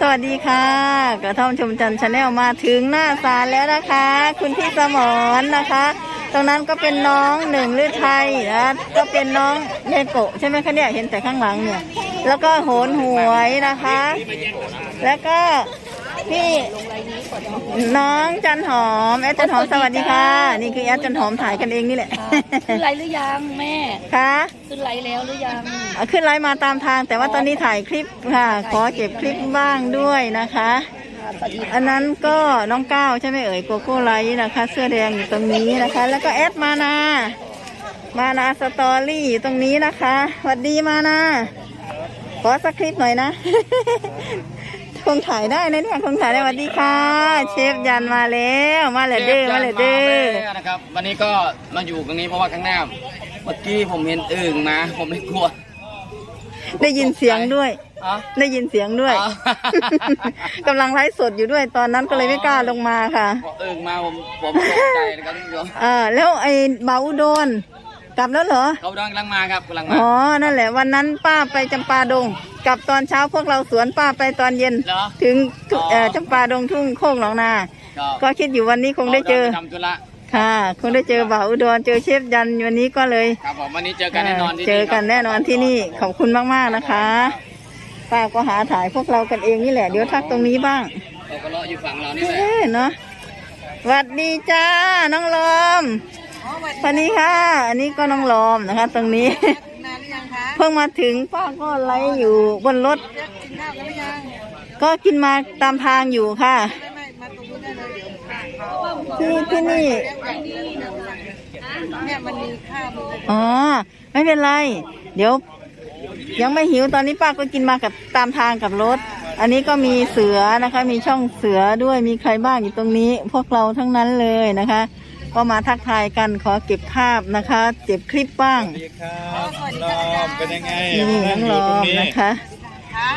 สวัสดีค่ะ กระท่อมชมจันชาแนลมาถึงหน้าศาลแล้วนะคะ คุณพี่สมรนะคะ ตรงนั้นก็เป็นน้องหนึ่งฤทัยนะก็เป็นน้องเนโกะใช่ไหมคะเนี่ยเห็นแต่ข้างหลังเนี่ย แล้วก็โหนหวยนะคะ แล้วก็ พี่น้องจันหอมแอดจันหอมสวัสดีค่ะ นี่คือแอดจันหอมถ่ายกันเองนี่แหละขึ้นไลน์หรือยังแม่ค่ะขึ้นไลน์แล้วหรือยังเอาขึ้นไลฟ์มาตามทาง แต่ว่าตอนนี้ถ่ายคลิปค่ะ ขอเก็บคลิปบ้างด้วยนะคะสวัสดีอันนั้นก็น้องก้าวใช่ไหมเอ่ยโกโก้ไลท์นะคะ เสื้อแดงอยู่ตรงนี้นะคะ แล้วก็แอดมานามานาสตอรี่อยู่ตรงนี้นะคะสวัสดีมานาขอสักคลิปหน่อยนะ คงถ่ายได้นะเนี่ยคงถ่ายได้สวัสดีค่ะ เชฟยันมาแล้วมาเลยเด้อมาเลยเด้อแล้วนะครับ วันนี้ก็มาอยู่ตรงนี้เพราะว่าข้างหน้าเมื่อกี้ผมเห็นอึ่งมาผมไม่กลัว ได้ยินเสียงด้วยอ๋อ ได้ยินเสียงด้วยอ๋อ กำลังไลฟ์สดอยู่ด้วยตอนนั้นก็เลยไม่กล้าลงมาค่ะ พออึ่งมาผมผมตกใจนะครับทุกผู้ชมเออแล้วไอ้เบาอุดน กลับแล้วเหรอ เขากำลังมาครับกำลังมาอ๋อ นั่นแหละ วันนั้นป้าไปจำปาดง กลับตอนเช้าพวกเราสวนป้าไปตอนเย็น เหรอ ถึงทุอ๋อเอ่อจำปาดงทุ่งโคกหนองนาก็ก็คิดอยู่วันนี้คงได้เจอ ขาดินปทำธุระค่ะ คงได้เจอบ่าวอุดรเจอเชฟยันวันนี้ก็เลยครับผมวันนี้เจอกันแน่นอนที่เจอกันแน่นอนที่นี่ ขอบคุณมากๆนะคะ ป้าก็หาถ่ายพวกเรากันเองนี่แหละ เดี๋ยวทักตรงนี้บ้าง เราก็เลาะอยู่ฝั่งเรานี่แหละ เอ้ยเนาะสวัสดีจ้า น้องลอม สวัสดีค่ะ อันนี้ก็น้องลอมนะคะ ตรงนี้ นานหรือยังคะเพิ่งมาถึงป้าก็ไลฟ์อยู่บนรถ กินข้าวกันหรือยังก็กินมาตามทางอยู่ค่ะ ไม่ไม่มาตรงนี้ได้เลยเดี๋ยวที่ที่นี่ เนี่ยมันมีข้าวมีอะไรอ๋อ ไม่เป็นไร เดี๋ยว ยังไม่หิวตอนนี้ป้าก็กินมากับตามทางกับรถ อันนี้ก็มีเสือนะคะ มีช่องเสือด้วยมีใครบ้างอยู่ตรงนี้ พวกเราทั้งนั้นเลยนะคะ ก็มาทักทายกันขอเก็บภาพนะคะเก็บคลิปบ้างสวัสดีครับลอมเป็นยังไงนี่น้องลอมนะคะคะ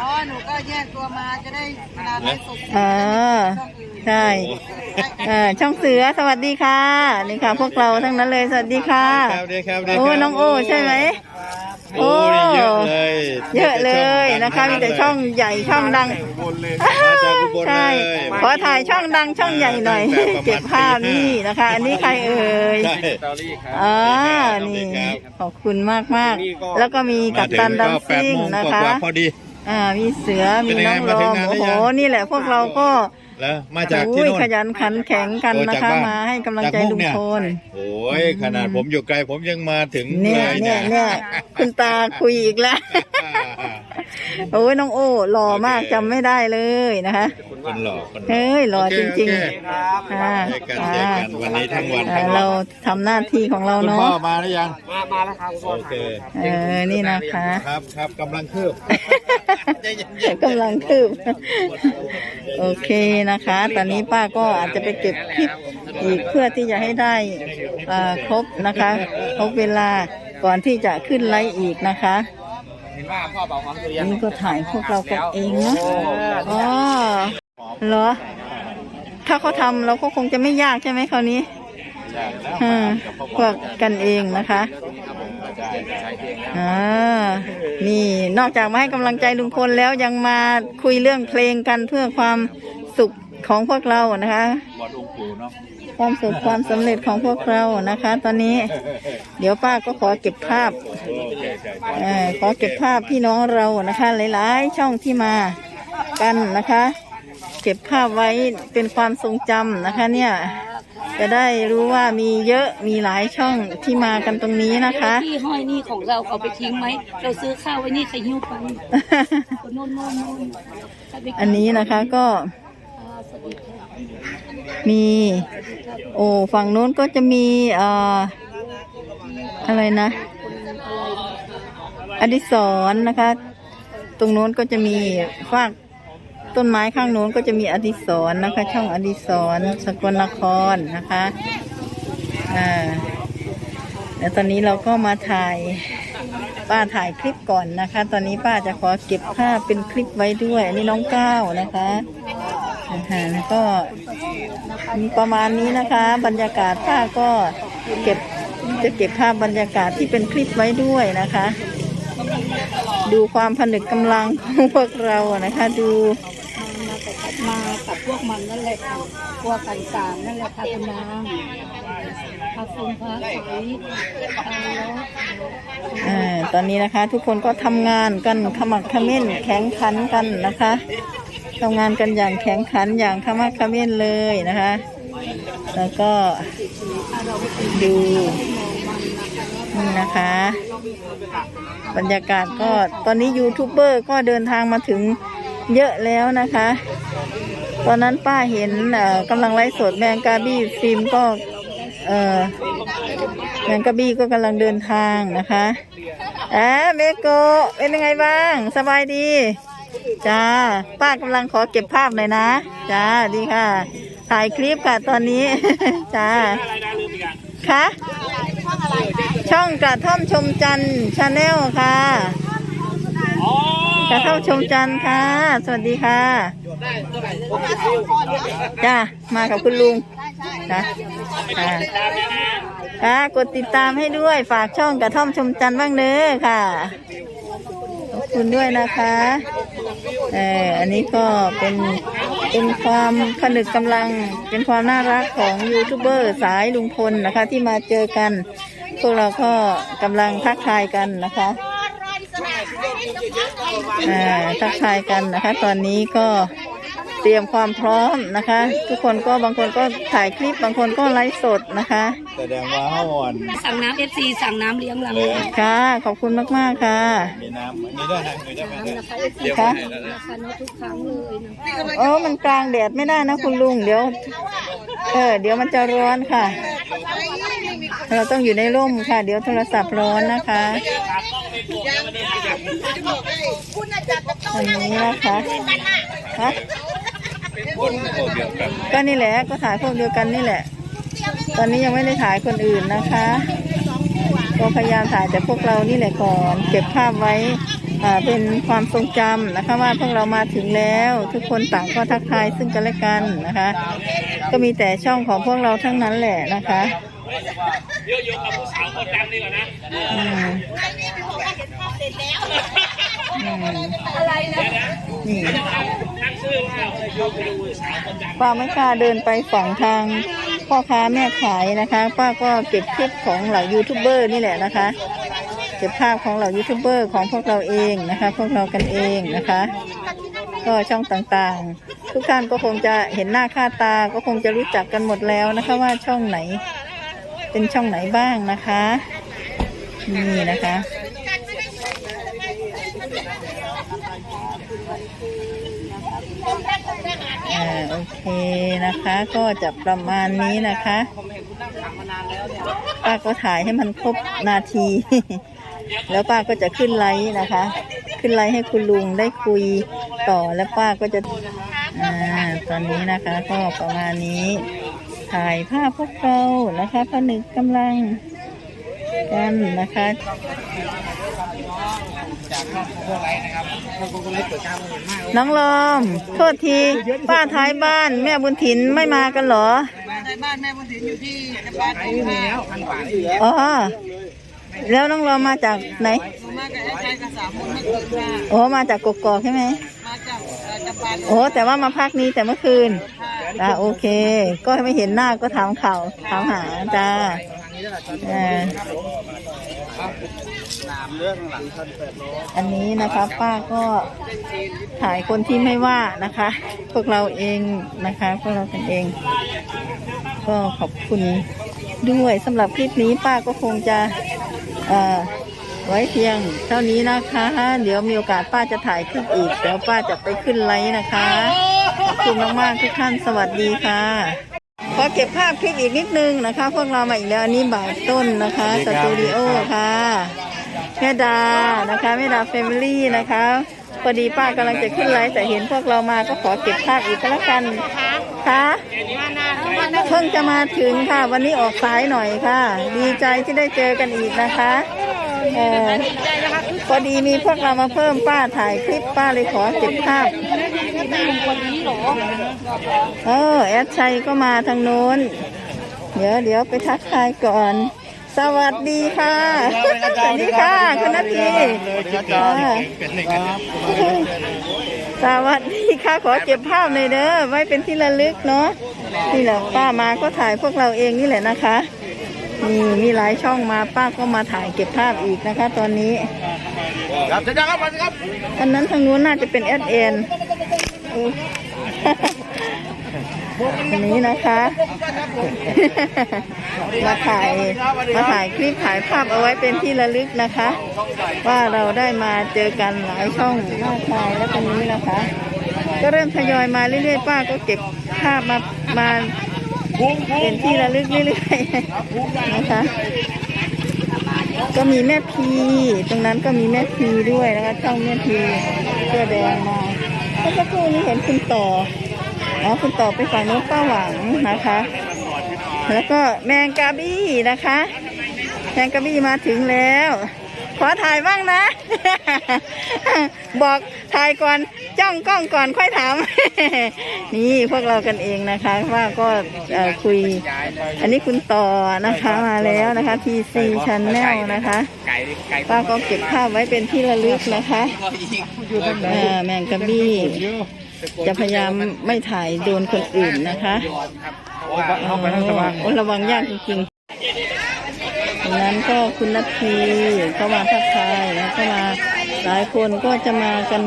อ๋อ หนูก็แยกตัวมาจะได้เวลาไลฟ์สดเออใช่เออช่องเสือสวัสดีค่ะ นี่ค่ะ พวกเราทั้งนั้นเลย สวัสดีค่ะครับดีครับดีโอ้ครับน้องโอใช่ไหม โอ้นี่เยอะเลย เยอะเลยนะคะมีแต่ช่องใหญ่ช่องดังมาจากอุบลเลใช่ยขอถ่ายช่องดังช่องใหญ่หน่อย เก็บภาพนี่นะคะ อันนี้ใครเอ่ยใช่อ่านี่ขอบคุณมากมากๆแล้วก็มีกัปตันดัมซิ่งนะคะมาถึงก็แปดโมงกว่าๆพอดี อ่ามีเสือมีเป็นยังไงน้องลมาถึองมนานหรือโอ้โหยังนี่แหละพวกเราก็ แล้วมาจากที่อุ้ยโน่น ขยันขันแข็งกันโอ้นะจากคะบ้าน มาให้กำลังใจจากมุลุกงเนี่ยพลโอ้ยขนาดผมอยู่ไกลผมยังมาถึงเนี่ยเลยเนี่เนี่ยยเนี่ยคุณตาคุยอีกแล้วโอ้ยน้องโอ้หล่อมากจำไม่ได้เลยนะคะ คนหล่อคนหล่อเฮ้ยหล่อจริงโอเคๆอ่าเจอกันเจอกันวันนี้ทั้งวันอ่าทั้งเราวันทำหน้าที่ของเราคุณเนาะพ่อมาหรือยัง มามาแล้วครับโอเค เออนี่นะคะครับครับกำลังคืบกำลังคืบ โอเคนะคะ ตอนนี้ป้าก็อาจจะไปเก็บคลิปอีกเพื่อที่จะให้ได้อ่าครบนะคะครบเวลาก่อนที่จะขึ้นไลฟ์อีกนะคะเห็นว่าพ่อเป่าของสุริยันนี่ก็ถ่ายพวกเรากันเองเนาะอ๋อเหรอ ถ้าเขาทำเราก็คงจะไม่ยากใช่ไหมคราวนี้อ่าพวกกันเองนะคะอ่านี่นอกจากมาให้กำลังใจลุงพลแล้วยังมาคุยเรื่องเพลงกันเพื่อความ สุขของพวกเรานะคะบอดองค์ปู่เนาะความสุขความสำเร็จของพวกเรานะคะ ตอนนี้เดี๋ยวป้าก็ขอเก็บภาพโอเคใช่เอ่อขอเก็บภาพพี่น้องเรานะคะ หลายๆ ช่องที่มากันนะคะ เก็บภาพไว้เป็นความทรงจำนะคะเนี่ย จะได้รู้ว่ามีเยอะมีหลายช่องที่มากันตรงนี้นะคะ ที่ห้อยนี่ของเราเขาไปทิ้งไหม เราซื้อข้าวไว้นี่ใครหิ้วไปคนโน่นโน่นโน่นใครไปกิ อันนี้นะคะก็อ่าสวัสดีค่ะ มีโอ้ฝั่งโน้นก็จะมีเอ่ออะไรนะ อดิศรนะคะ ตรงโน้นก็จะมีฟากต้นไม้ข้างโน้นก็จะมีอดิศรนะคะ ช่องอดิศรสกลนครนะคะอ่าแล้วตอนนี้เราก็มาถ่ายป้าถ่ายคลิปก่อนนะคะ ตอนนี้ป้าจะขอเก็บภาพเป็นคลิปไว้ด้วยอันนี้น้องก้าวนะคะ อาหารก็มีประมาณนี้นะคะ บรรยากาศป้าก็เก็บจะเก็บภาพบรรยากาศที่เป็นคลิปไว้ด้วยนะคะ ดูความผนึกกำลังของพวกเรานะคะ ดูมากับพวกมันนั่นแหละค่ะพวกกันสามนั่นแหละค่ะคุณนางพาฟุงพาใสพาล้ออตอนนี้นะคะ ทุกคนก็ทำงานกันขมักเขม้นแข็งขันกันนะคะ ทำงานกันอย่างแข็งขันอย่างขมักขม้นเลยนะคะ แล้วก็ดูนี่นะคะ บรรยากาศก็ตอนนี้ยูทูบเบอร์ก็เดินทางมาถึงเยอะแล้วนะคะ ตอนนั้นป้าเห็นเอ่อกำลังไลฟ์สดแมงกาบี้ฟิล์มก็เอ่อแมงกะบี้ก็กำลังเดินทางนะคะอ่าเมโกเป็นยังไงบ้าง สบายดี จ้า ป้ากำลังขอเก็บภาพหน่อยนะ จ้า ดีค่ะ ถ่ายคลิปค่ะตอนนี้ จ้าคะช่องกระท่อมชมจันทร์ชาแนลค่ะกระท่อมชมจันทร์ค่ะ สวัสดีค่ะจ้า มากับคุณลุงจ้าค่ะค่ะกดติดตามให้ด้วยฝากช่องกระท่อมชมจันทร์บ้างเน้อค่ะ ขอบคุณด้วยนะคะ เอออันนี้ก็เป็นเป็นความผนึกกำลัง เป็นความน่ารักของยูทูบเบอร์สายลุงพลนะคะ ที่มาเจอกัน พวกเราก็กำลังทักทายกันนะคะอ่าทักทายกันนะคะ ตอนนี้ก็ ตรียมความพร้อมนะคะ ทุกคนก็บางคนก็ถ่ายคลิปบางคนก็ไลฟ์สดนะคะ แสดงว่าห้าวันสั่งน้ำเอฟซีสั่งน้ำเลี้ยงหลังเลย ค่ะ ขอบคุณมากๆค่ะ มีน้ำมีด้วยนะมีด้วยไหมน้ำนะคะเอฟซีเดี๋ยวค่ะให้แล้วนะนะคะเนาะทุกครั้งเลยนะเออมันกลางแดดไม่ได้นะคุณลุงเดี๋ยว เออ เดี๋ยวมันจะร้อนค่ะ เราต้องอยู่ในร่มค่ะ เดี๋ยวโทรศัพท์ร้อนนะคะอันนี้นะคะฮะ คนโอ้เดียวกันก็นี่แหละก็ถ่ายพวกเดียวกันนี่แหละ ตอนนี้ยังไม่ได้ถ่ายคนอื่นนะคะ ก็พยายามถ่ายแต่พวกเรานี่แหละก่อน เก็บภาพไว้อ่าเป็นความทรงจำนะคะว่าพวกเรามาถึงแล้ว ทุกคนต่างก็ทักทายซึ่งกันและกันนะคะ ก็มีแต่ช่องของพวกเราทั้งนั้นแหละนะคะอืมอืมนี่ ป้าไม่กล้าเดินไปฝั่งทางพ่อค้าแม่ขายนะคะ ป้าก็เก็บคลิปของเหล่ายูทูบเบอร์นี่แหละนะคะ เก็บภาพของเหล่ายูทูบเบอร์ของพวกเราเองนะคะ พวกเรากันเองนะคะ ก็ช่องต่างๆ ทุกท่านก็คงจะเห็นหน้าค่าตาก็คงจะรู้จักกันหมดแล้วนะคะว่าช่องไหน เป็นช่องไหนบ้างนะคะนี่นะคะ อ่าโอเคนะคะ ก็จะประมาณนี้นะคะป้าก็ถ่ายให้มันครบนาที แล้วป้าก็จะขึ้นไลฟ์นะคะ ขึ้นไลฟ์ให้คุณลุงได้คุยต่อแล้วป้าก็จะอ่าตอนนี้นะคะก็ประมาณนี้ ถ่ายภาพพวกเรานะคะผนึกกำลังกันนะคะ น้องลอมโทษที ป้าท้ายบ้านแม่บุญถินไม่มากันเหรอ ในบ้านแม่บุญถินอยู่ที่จังหวัดอุบลอ๋อ แล้วน้องลอมมาจากไหนมากับไอ้ชายกับสามคนเมื่อคืนค่ะโอ้มาจากกกอกใช่ไหม มาจากเอ่อจำปาดงโอ้แต่ว่ามาพักนี้แต่เมื่อคืนอ่าโอเค ก็ไม่เห็นหน้าก็ถามข่าวถามหาจ้าอ่า อันนี้นะคะป้าก็ถ่ายคนที่ไม่ว่านะคะ พวกเราเองนะคะพวกเรากันเอง ก็ขอบคุณด้วยสำหรับคลิปนี้ป้าก็คงจะอ่อไว้เพียงเท่านี้นะคะ เดี๋ยวมีโอกาสป้าจะถ่ายคลิปอีกเดี๋ยวป้าจะไปขึ้นไลฟ์นะคะ ขอบคุณมากๆทุกท่านสวัสดีค่ะ ขอเก็บภาพคลิปอีกนิดนึงนะคะ พวกเรามาอีกแล้วอันนี้บ่าวต้นนะคะสตูดิโอค่ะแม่ดานะคะแม่ดาแฟมิลี่นะคะพอดีป้ากำลังจะขึ้นไลฟ์แต่เห็นพวกเรามาก็ขอเก็บภาพอีกก็แล้วกันค่ะเพิ่งจะมาถึงค่ะ วันนี้ออกสายหน่อยค่ะ ดีใจที่ได้เจอกันอีกนะคะพอดีมีพวกเรามาเพิ่มป้าถ่ายคลิปป้าเลยขอเก็บภาพ เออแอดชัยก็มาทางโน้น เดี๋ยวเดี๋ยวไปทักทายก่อน สวัสดีค่ะ สวัสดีค่ะคุณนาทีค่ะสวัสดีค่ะขอเก็บภาพหน่อยเด้อไว้เป็นที่ระลึกเนาะนี่แหละป้ามาก็ถ่ายพวกเราเองนี่แหละนะคะมีมีหลายช่องมาป้าก็มาถ่ายเก็บภาพอีกนะคะ ตอนนี้ครับจะครับมาครับอันนั้นทางนู้นน่าจะเป็นแอดเอ็นอั นี้นะคะ มาถ่ายมาถ่ายคลิปถ่ายภาพเอาไว้เป็นที่ระลึกนะคะ ว่าเราได้มาเจอกันหลายช่องมากมายแล้วตรงนี้นะคะ ก็เริ่มทยอยมาเรื่อยๆ ป้าก็เก็บภาพมามาเป็นที่ระลึกเรื่อยๆนะคะก็มีแม่พี ตรงนั้นก็มีแม่พีด้วยนะคะช่องแม่พีเสื้อแดงมา เมื่อสักครู่นี้เห็นคุณต่ออ๋อคุณต่อไปฝั่งโน้นป้าหวังนะคะ แล้วก็แมงกาบี้นะคะ แมงกาบี้มาถึงแล้ว ขอถ่ายบ้างนะ บอกถ่ายก่อนจ้องกล้องก่อนค่อยถาม นี่พวกเรากันเองนะคะ ว่าก็คุย อันนี้คุณต่อนะคะมาแล้วนะคะ TC Channel นะคะป้าก็เก็บภาพไว้เป็นที่ระลึกนะคะแมงกะบี้จะพยายามไม่ถ่ายโดนคนอื่นนะคะโอ้ระวังยากจริง นั้นก็คุณนัททีก็มาทักทายแล้วก็มาหลายคนก็จะมากัน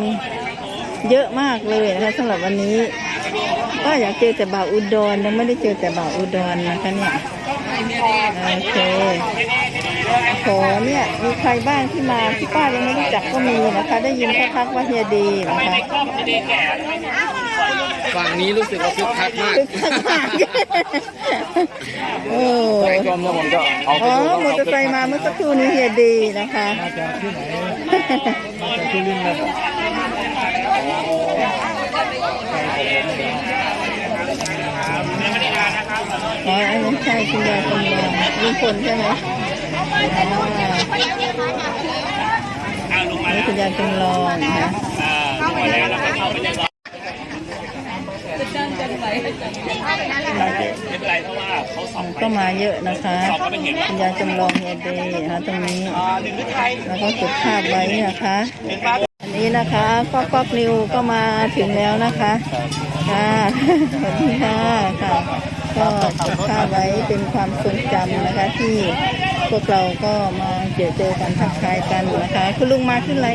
เยอะมากเลยนะคะสำหรับวันนี้ ก็อยากเจอแต่บ่าวอุดรยังไม่ได้เจอแต่บ่าวอุดรนะคะเนี่ยโอเคขอเนี่ยมีใครบ้างที่มาที่ป้ายังไม่รู้จักก็มีนะคะ ได้ยินเขาทักว่าเฮียดีนะคะ ฝั่งนี้รู้สึกว่าคึกคักมากคึกคักมากโอ้ไก่กลมแล้วผมก็เอาไปอ๋อดูมอเตอร์ไซค์มาเมื่อสักครู่นี้เฮียดีนะคะ มาจากที่ไหนมาจากที่ลินเลยอ๋ออันนี้ใช่คุณยายคนเดียวลุงพลใช่ไหมอ๋อนี่คุณยายจำลองนะ คะก็มาเยอะนะคะคุณยายจำลองเฮียเดย์นะคะตรงนี้แล้วก็เก็บภาพไว้นะคะอันนี้นะคะก็ก๊อกนิวก็มาถึงแล้วนะคะค่ะสวัสดีค่ะค่ะก็เก็บภาพไว้เป็นความทรงจำนะคะที่พวกเราก็มาเจอเจอกันทักทายกันนะคะ คุณลุงมาขึ้นไร